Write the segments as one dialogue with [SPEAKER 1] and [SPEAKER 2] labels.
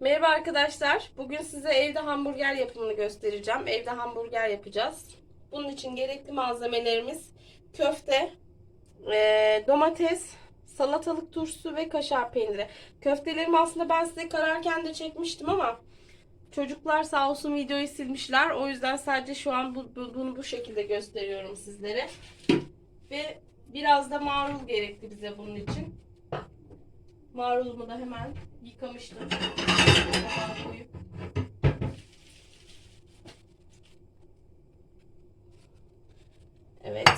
[SPEAKER 1] Merhaba arkadaşlar. Bugün size evde hamburger yapımını göstereceğim. Evde hamburger yapacağız. Bunun için gerekli malzemelerimiz köfte, eee, domates, salatalık turşusu ve kaşar peyniri. Köftelerimi aslında ben size kararken de çekmiştim ama çocuklar sağ olsun videoyu silmişler. O yüzden sadece şu an bu, bu- bunu bu şekilde gösteriyorum sizlere. Ve biraz da marul gerekli bize bunun için. Marulumu da hemen yıkamıştım. Evet.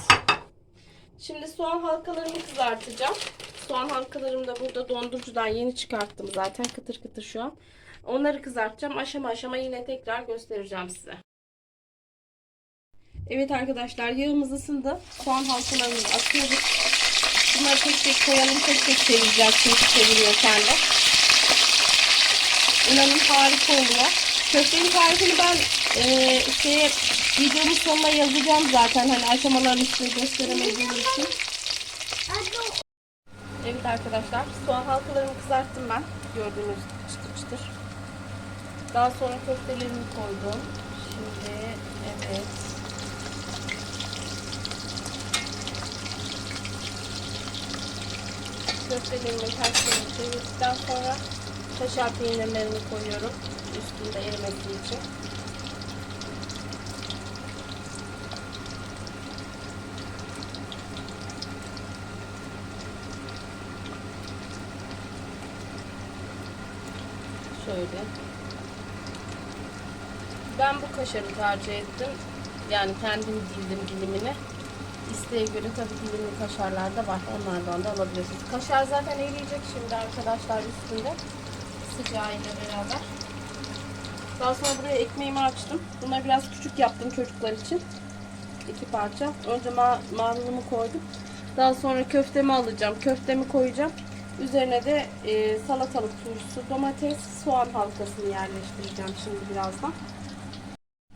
[SPEAKER 1] Şimdi soğan halkalarımı kızartacağım. Soğan halkalarımı da burada dondurucudan yeni çıkarttım zaten. Kıtır kıtır şu an. Onları kızartacağım. Aşama aşama yine tekrar göstereceğim size. Evet arkadaşlar yağımız ısındı. Soğan halkalarını atıyoruz. Bunları tek tek koyalım. Tek tek çevireceğiz. Çünkü çeviriyorken de. İnanın harika oluyor. Köftenin tarifini ben e, şeye, videonun sonuna yazacağım zaten. Hani aşamalarını size gösteremediğim için. Evet arkadaşlar. Soğan halkalarını kızarttım ben. Gördüğünüz çıtır çıtır. Daha sonra köftelerimi koydum. Şimdi evet. Köftelerimi terslerini çevirdikten sonra kaşar peynirlerini koyuyorum. Üstünde erimesi için. Şöyle. Ben bu kaşarı tercih ettim. Yani kendim dildim dilimini. İsteğe göre tabii dilimli kaşarlar da var. Onlardan da alabilirsiniz. Kaşar zaten eriyecek şimdi arkadaşlar üstünde. Sıcağıyla beraber. Daha sonra buraya ekmeğimi açtım. Bunları biraz küçük yaptım çocuklar için. İki parça. Önce ma marulumu koydum. Daha sonra köftemi alacağım. Köftemi koyacağım. Üzerine de e, salatalık turşusu, domates, soğan halkasını yerleştireceğim şimdi birazdan.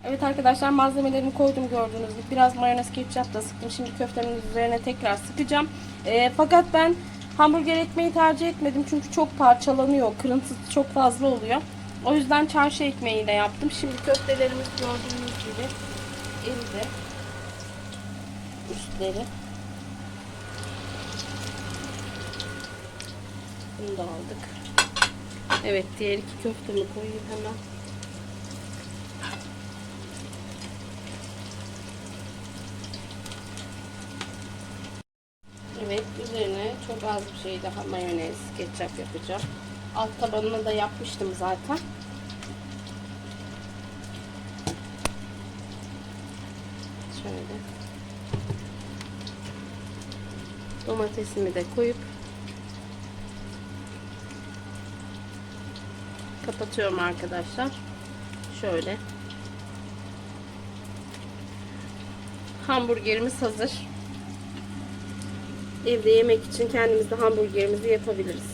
[SPEAKER 1] Evet arkadaşlar malzemelerimi koydum gördüğünüz gibi. Biraz mayonez ketçap da sıktım. Şimdi köftemin üzerine tekrar sıkacağım. E, fakat ben hamburger ekmeği tercih etmedim. Çünkü çok parçalanıyor. Kırıntısı çok fazla oluyor. O yüzden çarşı ekmeğiyle yaptım. Şimdi köftelerimiz gördüğünüz gibi eridi. Üstleri. Bunu da aldık. Evet diğer iki köftemi koyayım hemen. Evet üzerine çok az bir şey daha mayonez, ketçap yapacağım. Alt tabanını da yapmıştım zaten. Şöyle. Domatesimi de koyup kapatıyorum arkadaşlar. Şöyle. Hamburgerimiz hazır. Evde yemek için kendimiz de hamburgerimizi yapabiliriz.